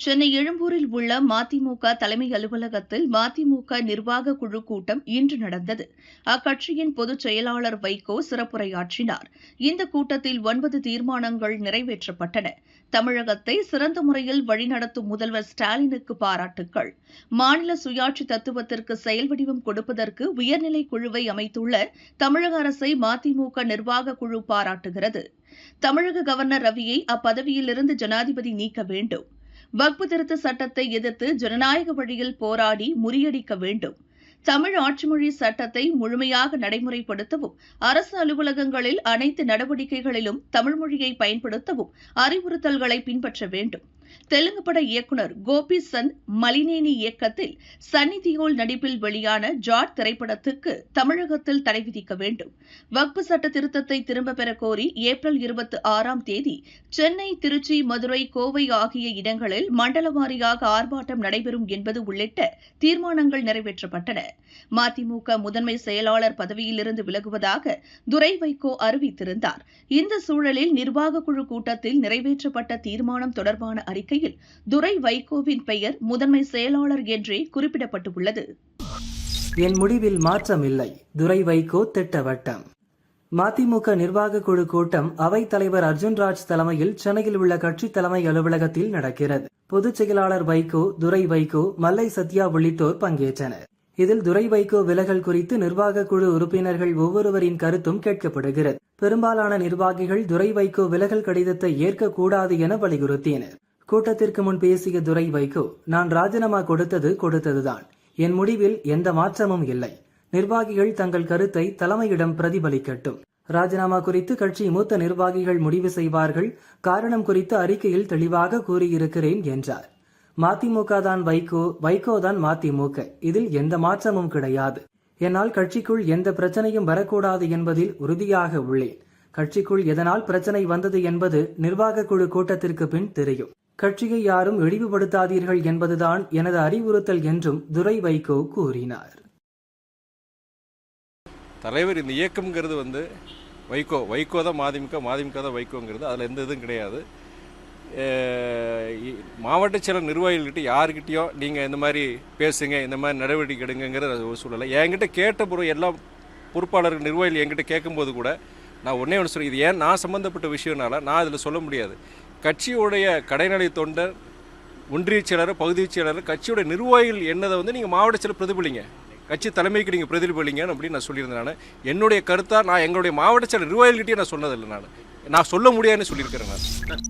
சென்னை எழும்பூரில் உள்ள மதிமுக தலைமை அலுவலகத்தில் மதிமுக நிர்வாக குழு கூட்டம் இன்று நடந்தது. அக்கட்சியின் பொதுச் செயலாளர் வைகோ சிறப்புரையாற்றினார். இந்த கூட்டத்தில் ஒன்பது தீர்மானங்கள் நிறைவேற்றப்பட்டன. தமிழகத்தை சிறந்த முறையில் வழிநடத்தும் முதல்வர் ஸ்டாலினுக்கு பாராட்டுக்கள். மாநில சுயாட்சி தத்துவத்திற்கு செயல் வடிவம் கொடுப்பதற்கு உயர்நிலை குழுவை அமைத்துள்ள தமிழக அரசை மதிமுக நிர்வாக குழு பாராட்டுகிறது. தமிழக கவர்னர் ரவியை அப்பதவியிலிருந்து ஜனாதிபதி நீக்க வேண்டும். வக்பு திருத்த சட்டத்தை எதிர்த்து ஜனநாயக வழியில் போராடி முறியடிக்க வேண்டும். தமிழ் ஆட்சிமொழி சட்டத்தை முழுமையாக நடைமுறைப்படுத்தவும் அரசு அலுவலகங்களில் அனைத்து நடவடிக்கைகளிலும் தமிழ் மொழியை பயன்படுத்தவும் அறிவுறுத்தல்களை பின்பற்ற வேண்டும். தெலுங்கு பட இயக்குனர் கோபி சந்த் மலினேனி இயக்கத்தில் சன்னி தியோல் நடிப்பில் வெளியான ஜாட் திரைப்படத்துக்கு தமிழகத்தில் தடை விதிக்க வேண்டும். வக்பு சட்ட திருத்தத்தை திரும்பப் பெற கோரி ஏப்ரல் இருபத்தி ஆறாம் தேதி சென்னை திருச்சி மதுரை கோவை ஆகிய இடங்களில் மண்டல வாரியாக ஆர்ப்பாட்டம் நடைபெறும் என்பது உள்ளிட்ட தீர்மானங்கள் நிறைவேற்றப்பட்டன. மதிமுக முதன்மை செயலாளர் பதவியிலிருந்து விலகுவதாக துரை வைகோ அறிவித்திருந்தார். இந்த சூழலில் நிர்வாக குழு கூட்டத்தில் நிறைவேற்றப்பட்ட தீர்மானம் தொடர்பான அறிக்கையில் துரை வைகோவின் பெயர் முதன்மை செயலாளர் என்றே குறிப்பிடப்பட்டுள்ளது. என் முடிவில் மாற்றம் இல்லை துரை வைகோ திட்டவட்டம் மதிமுக நிர்வாக குழு கூட்டம் அவைத் தலைவர் அர்ஜுன்ராஜ் தலைமையில் சென்னையில் உள்ள கட்சி தலைமை அலுவலகத்தில் நடக்கிறது. பொதுச் செயலாளர் வைகோ துரை வைகோ மல்லை சத்யா உள்ளிட்டோர் பங்கேற்றனர். இதில் துரை வைகோ விலகல் குறித்து நிர்வாக குழு உறுப்பினர்கள் ஒவ்வொருவரின் கருத்தும் கேட்கப்படுகிறது. பெரும்பாலான நிர்வாகிகள் துரை வைகோ விலகல் கடிதத்தை ஏற்கக்கூடாது என வலியுறுத்தினர். கூட்டத்திற்கு முன் பேசிய துரை வைகோ நான் ராஜினாமா கொடுத்தது கொடுத்ததுதான். என் முடிவில் எந்த மாற்றமும் இல்லை. நிர்வாகிகள் தங்கள் கருத்தை தலைமையிடம் பிரதிபலிக்கட்டும். ராஜினாமா குறித்து கட்சி மூத்த நிர்வாகிகள் முடிவு செய்வார்கள். காரணம் குறித்து அறிக்கையில் தெளிவாக கூறியிருக்கிறேன் என்றார். மதிமுக தான் வைகோ வைகோ தான் மதிமுக. இதில் எந்த மாற்றமும் கிடையாது. என்னால் கட்சிக்குள் எந்த பிரச்சனையும் வரக்கூடாது என்பதில் உறுதியாக உள்ளேன். கட்சிக்குள் எதனால் பிரச்சனை வந்தது என்பது நிர்வாக குழு கூட்டத்திற்கு பின் தெரியும். கட்சியை யாரும் இழிவுபடுத்தாதீர்கள் என்பதுதான் எனது அறிவுறுத்தல் என்றும் துரை வைகோ கூறினார். தலைவர் இந்த இயக்கம்ங்கிறது வந்து வைகோ வைகோ தான் மதிமுக மதிமுக தான் வைகோங்கிறது. அதில் எந்த இதுவும் கிடையாது. மாவட்ட செயலர் நிர்வாகிகள்கிட்ட யாருக்கிட்டயோ நீங்கள் இந்த மாதிரி பேசுங்க இந்த மாதிரி நடவடிக்கை எடுங்கிறது அது ஒரு சூழலை என்கிட்ட கேட்ட பிறகு எல்லா பொறுப்பாளர்கள் நிர்வாகிகள் என்கிட்ட கேட்கும்போது கூட நான் ஒன்றே ஒன்று சொல்கிறேன் இது ஏன் நான் சம்மந்தப்பட்ட விஷயம்னால நான் அதில் சொல்ல முடியாது. கட்சியுடைய கடைநிலை தொண்டர் ஒன்றிய செயலர் பகுதி செயலர் கட்சியோட நிர்வாகிகள் என்னதை வந்து நீங்கள் மாவட்ட செயலர் பிரதிபலிங்க. கட்சி தலைமைக்கு நீங்கள் பிரதிபலிங்க அப்படின்னு நான் சொல்லியிருந்தேன் நான். என்னுடைய கருத்தாக நான் எங்களுடைய மாவட்ட செயலர் நிர்வாகிகள்கிட்டயே நான் சொன்னதில்லை நான். நான் சொல்ல முடியாதுன்னு சொல்லியிருக்கிறேன் நான்.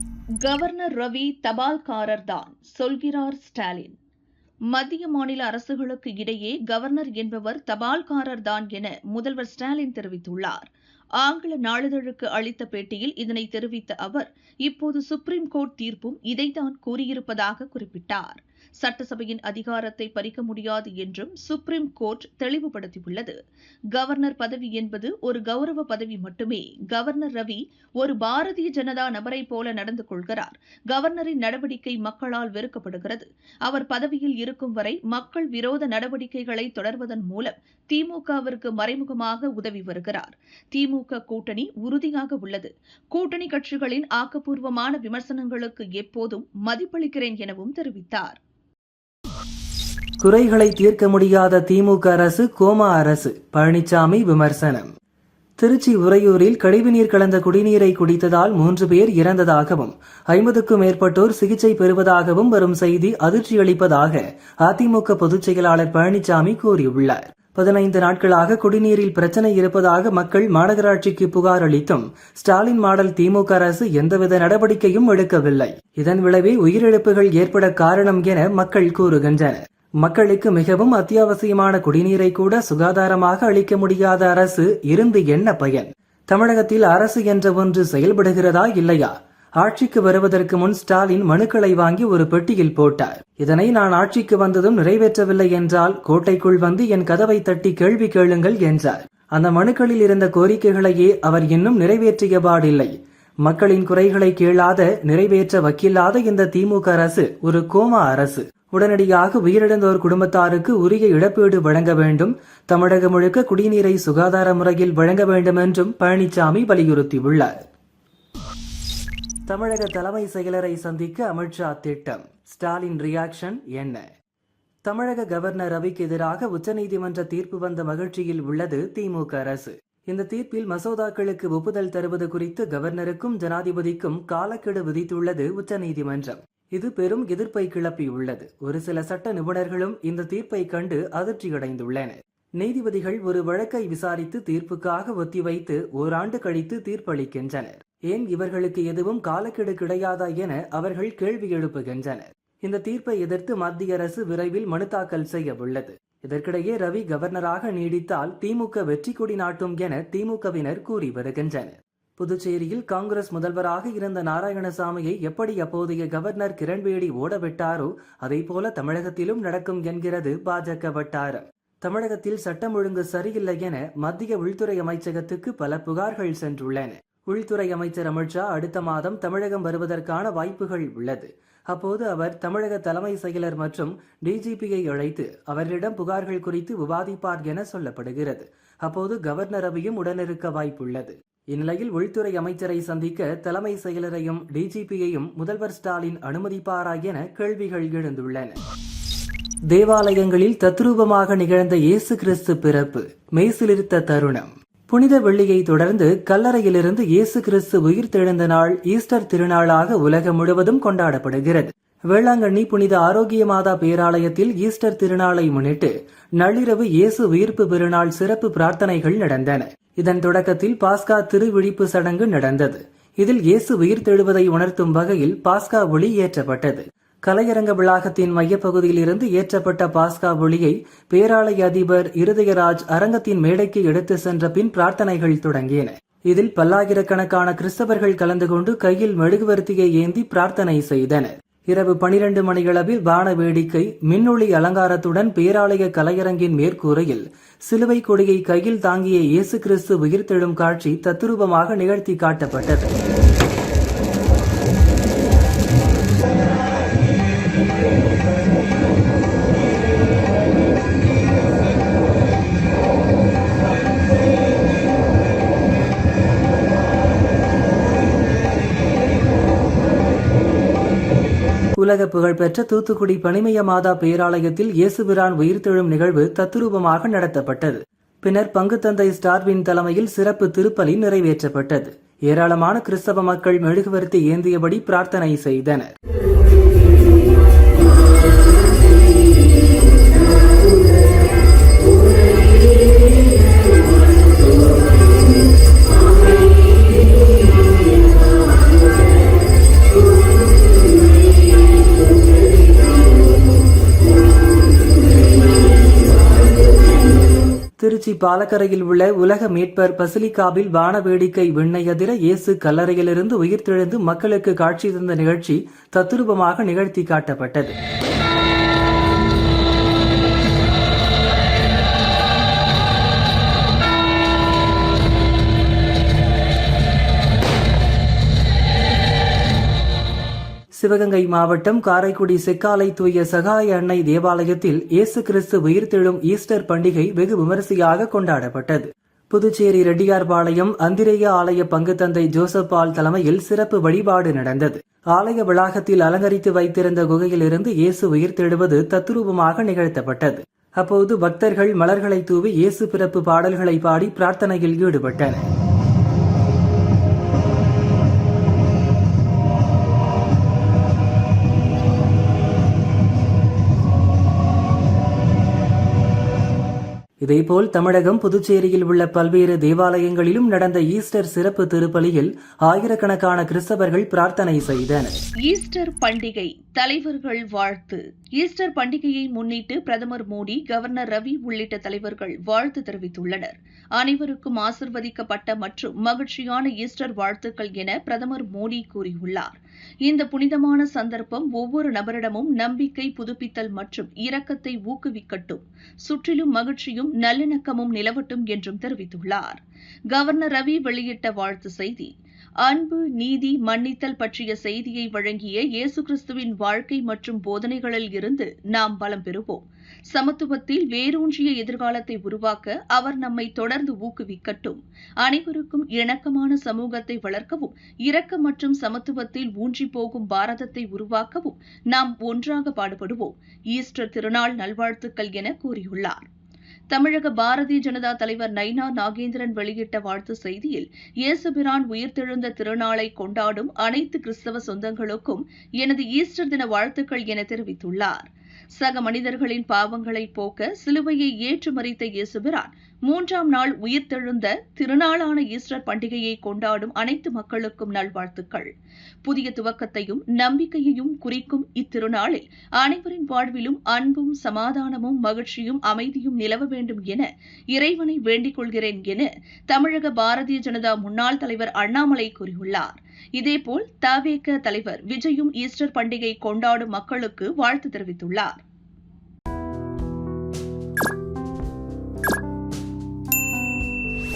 கவர்னர் ரவி தபால்காரர் தான் சொல்கிறார் ஸ்டாலின். மத்திய மாநில அரசுகளுக்கு இடையே கவர்னர் என்பவர் தபால்காரர் தான் என முதல்வர் ஸ்டாலின் தெரிவித்துள்ளார். ஆங்கில நாளிதழுக்கு அளித்த பேட்டியில் இதனை தெரிவித்த அவர் இப்போது சுப்ரீம் கோர்ட் தீர்ப்பும் இதைத்தான் கூறியிருப்பதாக குறிப்பிட்டார். சட்டசபையின் அதிகாரத்தை பறிக்க முடியாது என்றும் சுப்ரீம் கோர்ட் தெளிவுபடுத்தியுள்ளது. கவர்னர் பதவி என்பது ஒரு கௌரவ பதவி மட்டுமே. கவர்னர் ரவி ஒரு பாரதிய ஜனதா நபரைப் போல நடந்து கொள்கிறார். கவர்னரின் நடவடிக்கை மக்களால் வெறுக்கப்படுகிறது. அவர் பதவியில் இருக்கும் வரை மக்கள் விரோத நடவடிக்கைகளை தொடர்வதன் மூலம் திமுகவிற்கு மறைமுகமாக உதவி வருகிறார். திமுக கூட்டணி உறுதியாக உள்ளது. கூட்டணி கட்சிகளின் ஆக்கப்பூர்வமான விமர்சனங்களுக்கு எப்போதும் மதிப்பளிக்கிறேன் எனவும் தெரிவித்தார். குறைகளை தீர்க்க முடியாத திமுக அரசு கோமா அரசு. பழனிசாமி விமர்சனம். திருச்சி உறையூரில் கழிவுநீர் கலந்த குடிநீரை குடித்ததால் மூன்று பேர் இறந்ததாகவும் ஐம்பதுக்கும் மேற்பட்டோர் சிகிச்சை பெறுவதாகவும் வரும் செய்தி அதிர்ச்சியளிப்பதாக அதிமுக பொதுச் செயலாளர் பழனிசாமி கூறியுள்ளார். பதினைந்து நாட்களாக குடிநீரில் பிரச்சனை இருப்பதாக மக்கள் மாநகராட்சிக்கு புகார் அளித்தும் ஸ்டாலின் மாடல் திமுக அரசு எந்தவித நடவடிக்கையும் எடுக்கவில்லை. இதன் விளைவே உயிரிழப்புகள் ஏற்பட காரணம் என மக்கள் கூறுகின்றனர். மக்களுக்கு மிகவும் அத்தியாவசியமான குடிநீரை கூட சுகாதாரமாக அளிக்க முடியாத அரசு இருந்து என்ன பயன். தமிழகத்தில் அரசு என்ற ஒன்று செயல்படுகிறதா இல்லையா? ஆட்சிக்கு வருவதற்கு முன் ஸ்டாலின் மனுக்களை வாங்கி ஒரு பெட்டியில் போட்டார். இதனை நான் ஆட்சிக்கு வந்ததும் நிறைவேற்றவில்லை என்றால் கோட்டைக்குள் வந்து என் கதவை தட்டி கேள்வி கேளுங்கள் என்றார். அந்த மனுக்களில் இருந்த கோரிக்கைகளையே அவர் இன்னும் நிறைவேற்றியபாடில்லை மக்களின் குறைகளை கேளாத நிறைவேற்ற வக்கில்லாத இந்த திமுக அரசு ஒரு கோமா அரசு. உடனடியாக உயிரிழந்தோர் குடும்பத்தாருக்கு உரிய இழப்பீடு வழங்க வேண்டும். தமிழகம் முழுக்க குடிநீரை சுகாதார முறையில் வழங்க வேண்டும் என்றும் பழனிசாமி வலியுறுத்தியுள்ளார். தமிழக தலைமை செயலரை சந்திக்க அமித்ஷா திட்டம். ஸ்டாலின் ரியாக்ஷன் என்ன? தமிழக கவர்னர் ரவிக்கு எதிராக உச்சநீதிமன்ற தீர்ப்பு வந்த மகிழ்ச்சியில் உள்ளது திமுக அரசு. இந்த தீர்ப்பில் மசோதாக்களுக்கு ஒப்புதல் தருவது குறித்து கவர்னருக்கும் ஜனாதிபதிக்கும் காலக்கெடு விதித்துள்ளது உச்சநீதிமன்றம். இது பெரும் எதிர்ப்பை கிளப்பியுள்ளது ஒரு சில சட்ட நிபுணர்களும் இந்த தீர்ப்பை கண்டு அதிர்ச்சியடைந்துள்ளனர். நீதிபதிகள் ஒரு வழக்கை விசாரித்து தீர்ப்புக்காக ஒத்திவைத்து ஓராண்டு கழித்து தீர்ப்பளிக்கின்றனர். ஏன் இவர்களுக்கு எதுவும் காலக்கெடு கிடையாதா என அவர்கள் கேள்வி எழுப்புகின்றனர். இந்த தீர்ப்பை எதிர்த்து மத்திய அரசு விரைவில் மனு தாக்கல் செய்ய உள்ளது. இதற்கிடையே ரவி கவர்னராக நீடித்தால் திமுக வெற்றி கொடி நாட்டும் என திமுகவினர் கூறி வருகின்றனர். புதுச்சேரியில் காங்கிரஸ் முதல்வராக இருந்த நாராயணசாமியை எப்படி அப்போதைய கவர்னர் கிரண்பேடி ஓடவிட்டாரோ அதேபோல தமிழகத்திலும் நடக்கும் என்கிறது பாஜக வட்டாரம். தமிழகத்தில் சட்டம் ஒழுங்கு சரியில்லை என மத்திய உள்துறை அமைச்சகத்துக்கு பல புகார்கள் சென்றுள்ளன. உள்துறை அமைச்சர் அமித்ஷா அடுத்த மாதம் தமிழகம் வருவதற்கான வாய்ப்புகள் உள்ளது. அப்போது அவர் தமிழக தலைமை செயலர் மற்றும் டிஜிபியை அழைத்து அவர்களிடம் புகார்கள் குறித்து விவாதிப்பார் என சொல்லப்படுகிறது. அப்போது கவர்னரவையும் உடனிருக்க வாய்ப்புள்ளது. இந்நிலையில் உள்துறை அமைச்சரை சந்திக்க தலைமை செயலரையும் டிஜிபியையும் முதல்வர் ஸ்டாலின் அனுமதிப்பாரா என கேள்விகள் எழுந்துள்ளன. தேவாலயங்களில் தத்ரூபமாக நிகழ்ந்த இயேசு கிறிஸ்து பிறப்பு மெய்சிலிருத்த தருணம். புனித வெள்ளியை தொடர்ந்து கல்லறையிலிருந்து இயேசு கிறிஸ்து உயிர் தெழுந்த நாள் ஈஸ்டர் திருநாளாக உலகம் முழுவதும் கொண்டாடப்படுகிறது. வேளாங்கண்ணி புனித ஆரோக்கிய மாதா பேராலயத்தில் ஈஸ்டர் திருநாளை முன்னிட்டு நள்ளிரவு இயேசு உயிர்ப்பு பெருநாள் சிறப்பு பிரார்த்தனைகள் நடந்தன. இதன் தொடக்கத்தில் பாஸ்கா திருவிழிப்பு சடங்கு நடந்தது. இதில் இயேசு உயிர் தெழுவதை உணர்த்தும் வகையில் பாஸ்கா ஒளி ஏற்றப்பட்டது. கலையரங்க வளாகத்தின் மையப்பகுதியில் இருந்து ஏற்றப்பட்ட பாஸ்கா ஒளியை பேராலய அதிபர் இருதயராஜ் அரங்கத்தின் மேடைக்கு எடுத்து சென்ற பின் பிரார்த்தனைகள் தொடங்கின. இதில் பல்லாயிரக்கணக்கான கிறிஸ்தவர்கள் கலந்து கொண்டு கையில் மெழுகுவர்த்தியை ஏந்தி பிரார்த்தனை செய்தனர். இரவு பனிரண்டு மணியளவில் வான வேடிக்கை மின்னொளி அலங்காரத்துடன் பேராலய கலையரங்கின் மேற்கூரையில் சிலுவை கொடியை கையில் தாங்கிய இயேசு கிறிஸ்து உயிர்த்தெழும் காட்சி தத்துரூபமாக நிகழ்த்தி காட்டப்பட்டது. உலக புகழ்பெற்ற தூத்துக்குடி பனிமய மாதா பேராலயத்தில் இயேசுபிரான் உயிர்த்தெழும் நிகழ்வு தத்துரூபமாக நடத்தப்பட்டது. பின்னர் பங்குத்தந்தை ஸ்டார்வின் தலைமையில் சிறப்பு திருப்பலி நிறைவேற்றப்பட்டது. ஏராளமான கிறிஸ்தவ மக்கள் மெழுகுவர்த்தி ஏந்தியபடி பிரார்த்தனை செய்தனர். திருச்சி பாலக்கரையில் உள்ள உலக மீட்பர் பசிலிகாவில் வான வேடிக்கை விண்ணையதிர இயேசு கல்லறையிலிருந்து உயிர்த்தெழுந்து மக்களுக்கு காட்சி தந்த நிகழ்ச்சி தத்துரூபமாக நிகழ்த்தி காட்டப்பட்டது. சிவகங்கை மாவட்டம் காரைக்குடி செக்காலை தூய சகாய அன்னை தேவாலயத்தில் இயேசு கிறிஸ்து உயிர்த்தெழும் ஈஸ்டர் பண்டிகை வெகு விமரிசையாக கொண்டாடப்பட்டது. புதுச்சேரி ரெட்டியார்பாளையம் அந்திரேய ஆலய பங்குத்தந்தை ஜோசப் பால் தலைமையில் சிறப்பு வழிபாடு நடந்தது. ஆலய வளாகத்தில் அலங்கரித்து வைத்திருந்த குகையிலிருந்து இயேசு உயிர்த்தெழுவது தத்துரூபமாக நிகழ்த்தப்பட்டது. அப்போது பக்தர்கள் மலர்களை தூவி இயேசு பிறப்பு பாடல்களை பாடி பிரார்த்தனையில் ஈடுபட்டனர். இதேபோல் தமிழகம் புதுச்சேரியில் உள்ள பல்வேறு தேவாலயங்களிலும் நடந்த ஈஸ்டர் சிறப்பு திருப்பலியில் ஆயிரக்கணக்கான கிறிஸ்தவர்கள் பிரார்த்தனை செய்தனர். ஈஸ்டர் பண்டிகை தலைவர்கள் வாழ்த்து. ஈஸ்டர் பண்டிகையை முன்னிட்டு பிரதமர் மோடி கவர்னர் ரவி உள்ளிட்ட தலைவர்கள் வாழ்த்து தெரிவித்துள்ளனர். அனைவருக்கும் ஆசிர்வதிக்கப்பட்ட மற்றும் மகிழ்ச்சியான ஈஸ்டர் வாழ்த்துக்கள் என பிரதமர் மோடி கூறியுள்ளார். இந்த புனிதமான சந்தர்ப்பம் ஒவ்வொரு நபரிடமும் நம்பிக்கை புதுப்பித்தல் மற்றும் இரக்கத்தை ஊக்குவிக்கட்டும். சுற்றிலும் மகிழ்ச்சியும் நல்லிணக்கமும் நிலவட்டும் என்றும் தெரிவித்துள்ளார். கவர்னர் ரவி வெளியிட்ட வாழ்த்து செய்தி அன்பு நீதி மன்னித்தல் பற்றிய செய்தியை வழங்கிய இயேசு கிறிஸ்துவின் வாழ்க்கை மற்றும் போதனைகளில் இருந்து நாம் பலம் பெறுவோம். சமத்துவத்தில் வேரூன்றிய எதிர்காலத்தை உருவாக்க அவர் நம்மை தொடர்ந்து ஊக்குவிக்கட்டும். அனைவருக்கும் இணக்கமான சமூகத்தை வளர்க்கவும் இரக்க மற்றும் சமத்துவத்தில் ஊன்றி போகும் பாரதத்தை உருவாக்கவும் நாம் ஒன்றாக பாடுபடுவோம். ஈஸ்டர் திருநாள் நல்வாழ்த்துக்கள் என கூறியுள்ளார். தமிழக பாரதிய ஜனதா தலைவர் நைனா நாகேந்திரன் வெளியிட்ட வாழ்த்து செய்தியில் இயேசுபிரான் உயிர்த்தெழுந்த திருநாளை கொண்டாடும் அனைத்து கிறிஸ்தவ சொந்தங்களுக்கும் எனது ஈஸ்டர் தின வாழ்த்துக்கள் என தெரிவித்துள்ளார். சக மனிதர்களின் பாவங்களை போக்க சிலுவையை ஏற்று மறித்த இயேசுபிரான் மூன்றாம் நாள் உயிர்த்தெழுந்த திருநாளான ஈஸ்டர் பண்டிகையை கொண்டாடும் அனைத்து மக்களுக்கும் நல்வாழ்த்துக்கள். புதிய துவக்கத்தையும் நம்பிக்கையையும் குறிக்கும் இத்திருநாளில் அனைவரின் வாழ்விலும் அன்பும் சமாதானமும் மகிழ்ச்சியும் அமைதியும் நிலவ வேண்டும் என இறைவனை வேண்டிக் கொள்கிறேன் என தமிழக பாரதிய ஜனதா முன்னாள் தலைவர் அண்ணாமலை கூறியுள்ளார். இதேபோல் தவேக தலைவர் விஜயும் ஈஸ்டர் பண்டிகை கொண்டாடும் மக்களுக்கு வாழ்த்து தெரிவித்துள்ளார்.